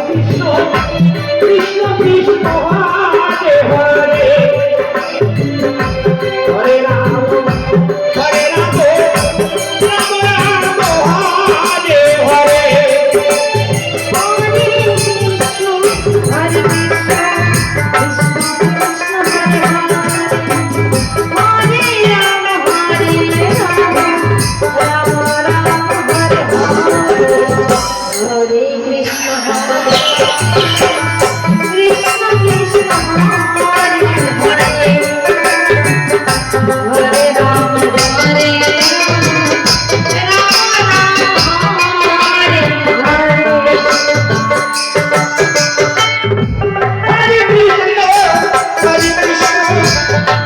Krishna Krishna Krishna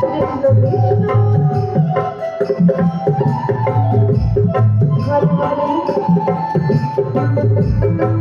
Thank you.